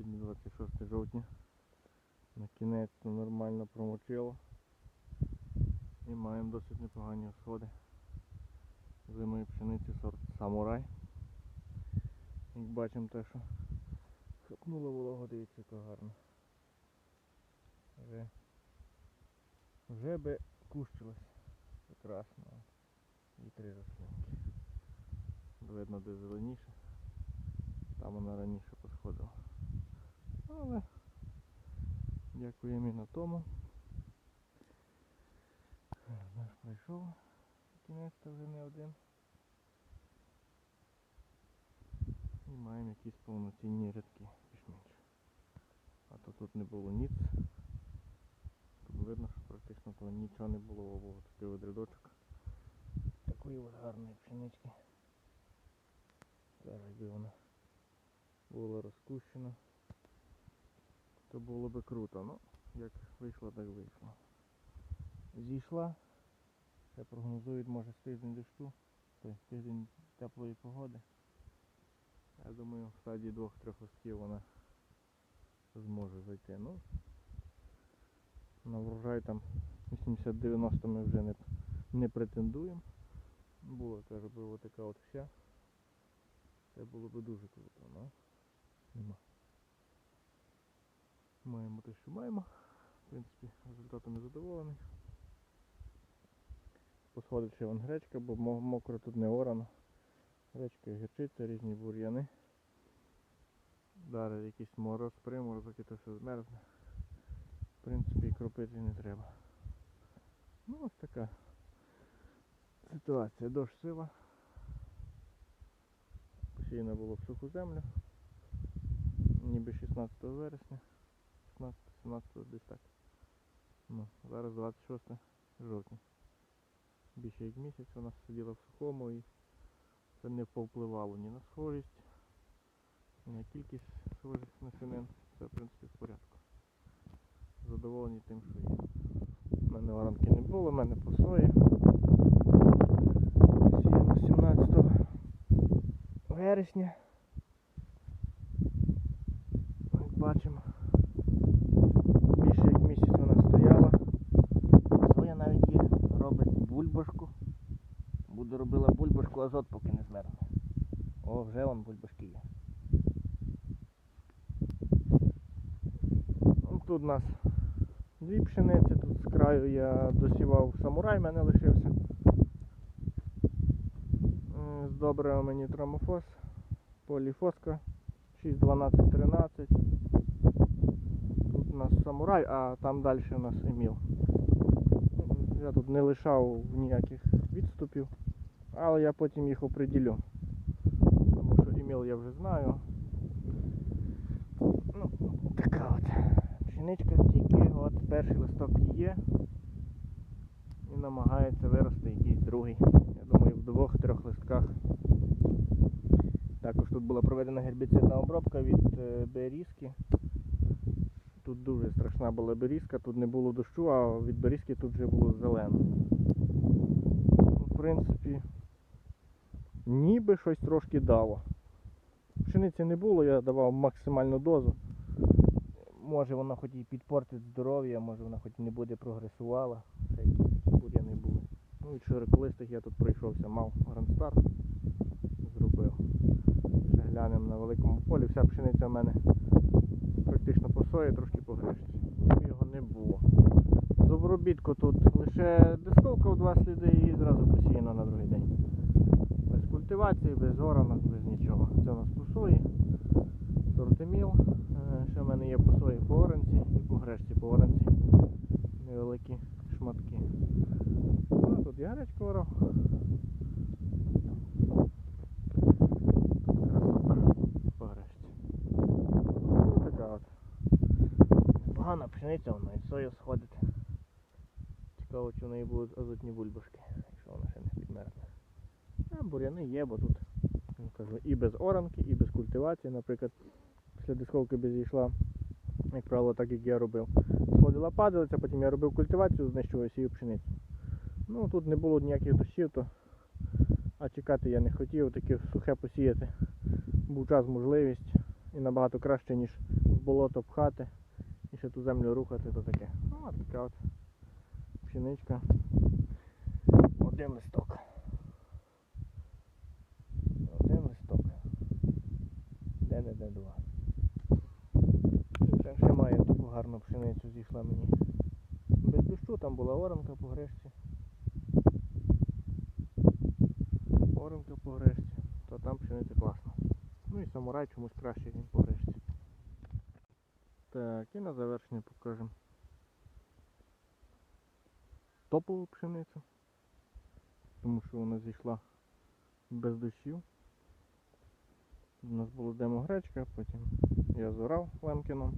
Сьогодні 26 жовтня. На кінець нормально промочило. І маємо досить непогані сходи. Зимої пшениці сорт самурай. Як бачимо те, що хапнуло волого, дивіться, яка гарно. Вже, вже би кущилось. Прекрасно. І три рослинки. Видно, де зеленіше. Там вона раніше посходила. Але дякуємо і на тому. Наш прийшов кінець вже не один. І маємо якісь повноцінні рядки, більш-менш. А то тут не було ніц. Тут видно, що практично то нічого не було, був такий от рядочок. Такої от гарної пшенички. Зараз би вона була розкущена, то було би круто. Ну, як вийшло, так вийшло. Зійшла. Ще прогнозують, може з тиждень дощу, той тиждень теплої погоди. Я думаю, в стадії двох-трьох листків вона зможе зайти. Ну, на врожай там 80-90 ми вже не, не претендуємо. Була, кажу би, отака от вся. Це було б дуже круто, ну нема. Маємо те, що маємо. В принципі, результатом задоволений. Посходить ще вон гречка, бо мокро тут не орано. Гречка, гірчиця, різні бур'яни. Зараз якийсь мороз, приморозок і то все змерзне. В принципі, і кропити не треба. Ну ось така ситуація. Дощ сила. Посіяно було в суху землю. Ніби 16 вересня. 16-17 десь так. Ну, зараз 26 жовтня. Більше як місяць вона сиділа в сухому і це не повпливало ні на схожість, ні на кількість схожих насінин. Все в принципі в порядку. Задоволені тим, що є. У мене оранки не було, у мене по сої. Сіяно 17 вересня. Як бачимо, більше як місяць вона стояла. Соя навіть є, робить бульбашку. Буду робила бульбашку, азот поки не змерзне. О, вже вон бульбашки є. Ну, Тут у нас дві пшениці, тут з краю я досівав самурай, мене лишився. З добривами нітромофос, поліфоска 6, 12, 13. Тут у нас самурай, а там далі у нас еміл. Я тут не лишав ніяких відступів, але я потім їх оприділю. Тому що еміл я вже знаю. Ну, така от. Пшеничка тільки, от перший листок є. І намагається вирости якийсь другий. Я думаю, в двох-трьох листках. Також тут була проведена гербіцидна обробка від е, берізки. Тут дуже страшна була берізка, тут не було дощу, а від берізки тут вже було зелено. В принципі, ніби щось трошки дало. Пшениці не було, я давав максимальну дозу. Може вона хоч і підпортить здоров'я, може вона хоч і не буде прогресувала. Ще якісь такі бур'яни були. Ну і широколистих я тут пройшовся, мав грандстарт, зробив. Ще глянемо на великому полі. Вся пшениця в мене практично по сої, трошки по гречці. Ніби його не було. З обробітку тут лише дисковка в два сліди і зразу посіяно на другий день. Без культивації, без оранок, без нічого. Це у нас по сої. Сортиміл. Е, Ще в мене є по сої по оранці і по гречці по оранці. Невеликі шматки. Ну, тут я гречку орав. Ну. Погана пшениця, вона і сою сходить. Цікаво, чи в неї будуть азотні бульбашки, якщо вона ще не підмерзне. А буряни є, бо тут кажу, і без оранки, і без культивації. Наприклад, після дисковки би зійшла, як правило, так як я робив. Сходила падалиця, потім я робив культивацію, знищував сію пшеницю. Ну тут не було ніяких дощів, то а чекати я не хотів, таке сухе посіяти. Був час можливість і набагато краще, ніж в болото пхати і ще ту землю рухати, то таке. Ну, от така от пшеничка. Один листок. Один листок. Де не де два. Ще, ще має таку гарну пшеницю зійшла мені. Без дощу там була оранка по грешці. Оранка по грешці, то там пшениця класна. Ну і самурай чомусь краще, ніж по грешці. Так, і на завершення покажемо. Топову пшеницю. Тому що вона зійшла без дощів. У нас було демогречка, потім я зорав лемкіном,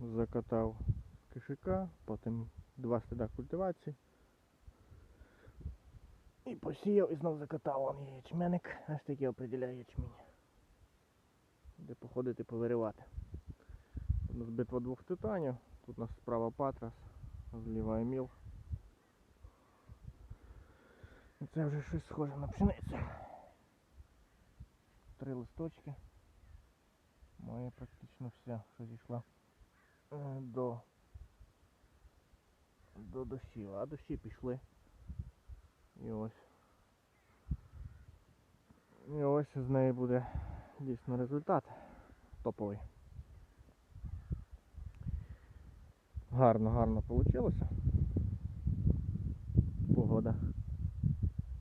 закатав кишика, потім два сліда культивації. І посіяв і знов закатав вон є ячменник, аж таки определяє ячмінь. Де походити повиривати. Тут у нас битва двох титанів, тут у нас справа патрас, зліва еміл. Це вже щось схоже на пшеницю. Три листочки. Має практично вся, що зійшла е, до, до дощів. А дощі пішли. І ось. І ось з неї буде дійсно результат топовий. Гарно, гарно вийшло. Погода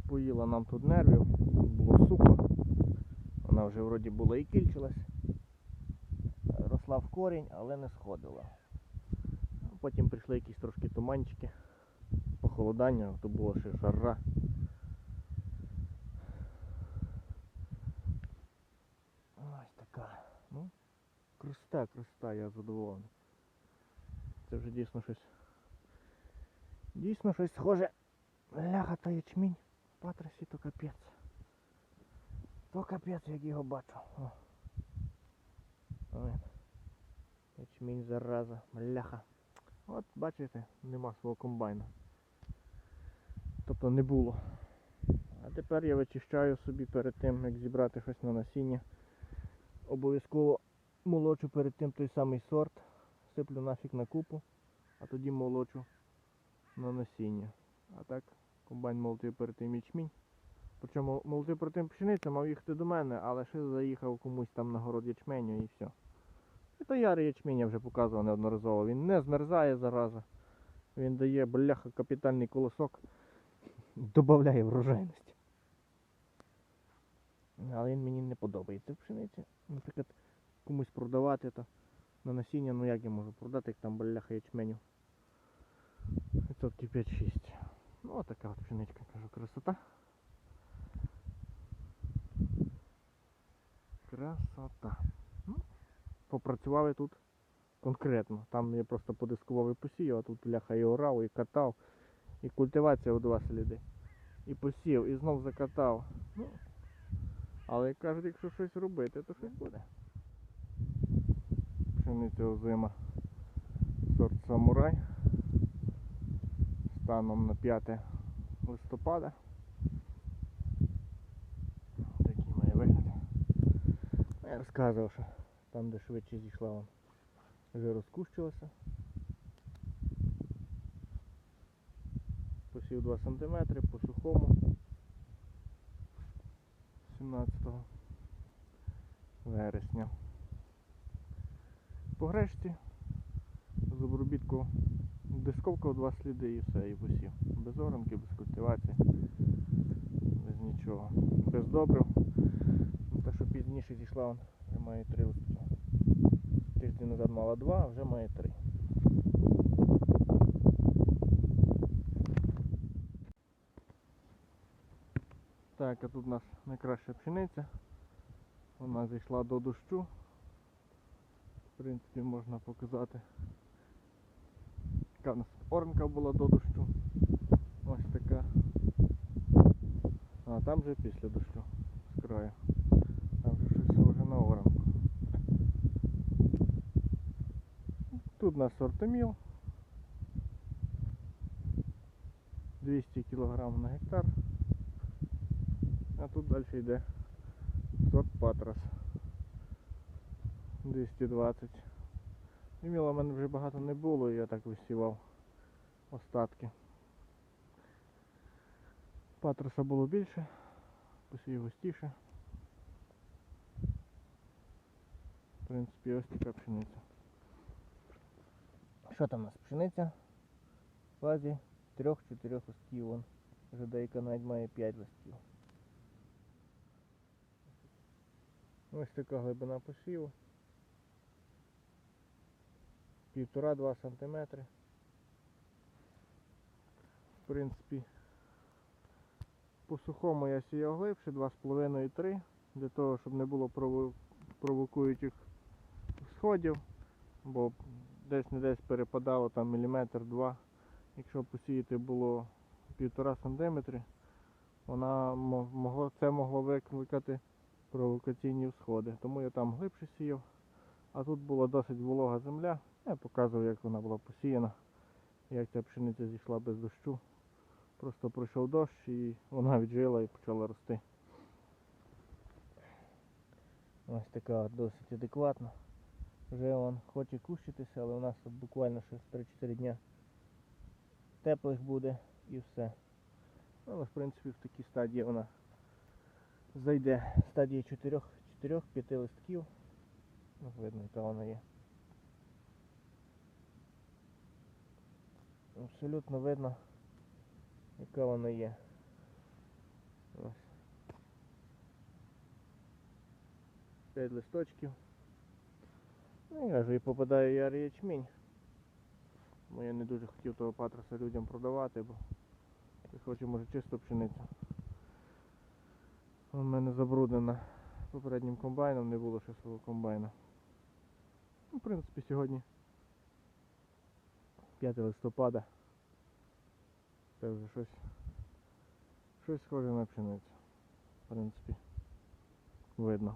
поїла нам тут нервів, було сухо. Вона вже вроді була і кільчилась. Росла в корінь, але не сходила. Потім прийшли якісь трошки туманчики, похолодання, то було ще жара. Ось така. Ну, круста, круста, я задоволений. Це вже дійсно щось. Дійсно щось схоже. Ляха та ячмінь. Патрасі то капець. То капець, як його бачу. Ячмінь зараза, бляха. От бачите, нема свого комбайна. Тобто не було. А тепер я вичищаю собі перед тим, як зібрати щось на насіння. Обов'язково молочу перед тим той самий сорт, сиплю нафіг на купу, а тоді молочу на насіння. А так, комбайн молотив перед тим ячмінь. Причому молотив перед тим пшениця, мав їхати до мене, але ще заїхав комусь там на город ячменю і все. І то ярий ячмінь я вже показував неодноразово. Він не змерзає зараза. Він дає бляха капітальний колосок, додає врожайності. Але він мені не подобається в пшениці. Наприклад, комусь продавати то на насіння, ну як я можу продати, як там бляха ячменю. Відсотків 5-6. Ну отака от пшеничка, кажу, красота. Красота. Ну, попрацювали тут конкретно. Там я просто подискував і посіяв, а тут бляха і орав, і катав, і культивація у два сліди. І посів, і знов закатав. Ну, але кажуть, якщо щось робити, то щось буде. Пшениця озима сорт самурай. Станом на 5 листопада. Такий має вигляд. Ну, Я розказував, що там, де швидше зійшла, вон, вже розкущилася. Посів 2 см по сухому. 17 вересня. По грешці з обробітку дисковка два сліди і все, і посів. Без оранки, без культивації, без нічого. Без добрив. Пізніше зійшла, вже має три листки. Тиждень назад мала два, а вже має три. Так, а тут у нас найкраща пшениця. Вона зійшла до дощу. В принципі, можна показати. Яка в нас орнка була до дощу. Ось така. А там вже після дощу з краю. На оранку. Тут у нас сортоміл. 200 кг на гектар. А тут далі йде сорт патрас. 220. Еміла в мене вже багато не було, і я так висівав остатки. Патроса було більше, посів густіше. В принципі, ось така пшениця. Що там у нас? Пшениця в фазі 3-4 листків. Вон. Вже деяка навіть має 5 листків. Ось така глибина посіву. Півтора-два сантиметри. В принципі, по сухому я сіяв глибше, 2,5-3, для того, щоб не було провокуючих сходів, бо десь не десь перепадало там міліметр-два. Якщо посіяти було півтора сантиметри, вона могло, це могло викликати провокаційні всходи. Тому я там глибше сіяв. А тут була досить волога земля. Я показував, як вона була посіяна, як ця пшениця зійшла без дощу. Просто пройшов дощ і вона віджила і почала рости. Ось така досить адекватна. Вже вон хоче кущитися, але у нас тут буквально ще 3-4 дня теплих буде і все. Але в принципі в такій стадії вона зайде. Стадії 4-5 листків. Ну, видно, яка вона є. Абсолютно видно, яка вона є. Ось. 5 листочків. Ну, я ж і попадає яр ячмінь. Я не дуже хотів того патроса людям продавати, бо я хочу може чисту пшеницю. У мене забруднена попереднім комбайном, не було ще свого комбайна. Ну, в принципі, сьогодні 5 листопада. Це вже щось, щось схоже на пшеницю. В принципі, видно.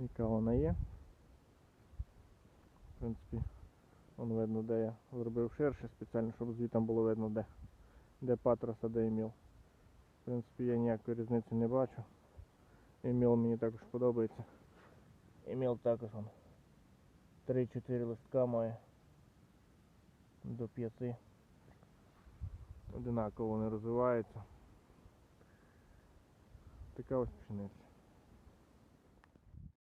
Яка вона є. В принципі, вон видно, де я зробив ширше спеціально, щоб звітом було видно, де, де патрос, а де еміл. В принципі, я ніякої різниці не бачу. Еміл мені також подобається. Еміл також он 3-4 листка має до 5. Одинаково вони розвиваються. Така ось пшениця.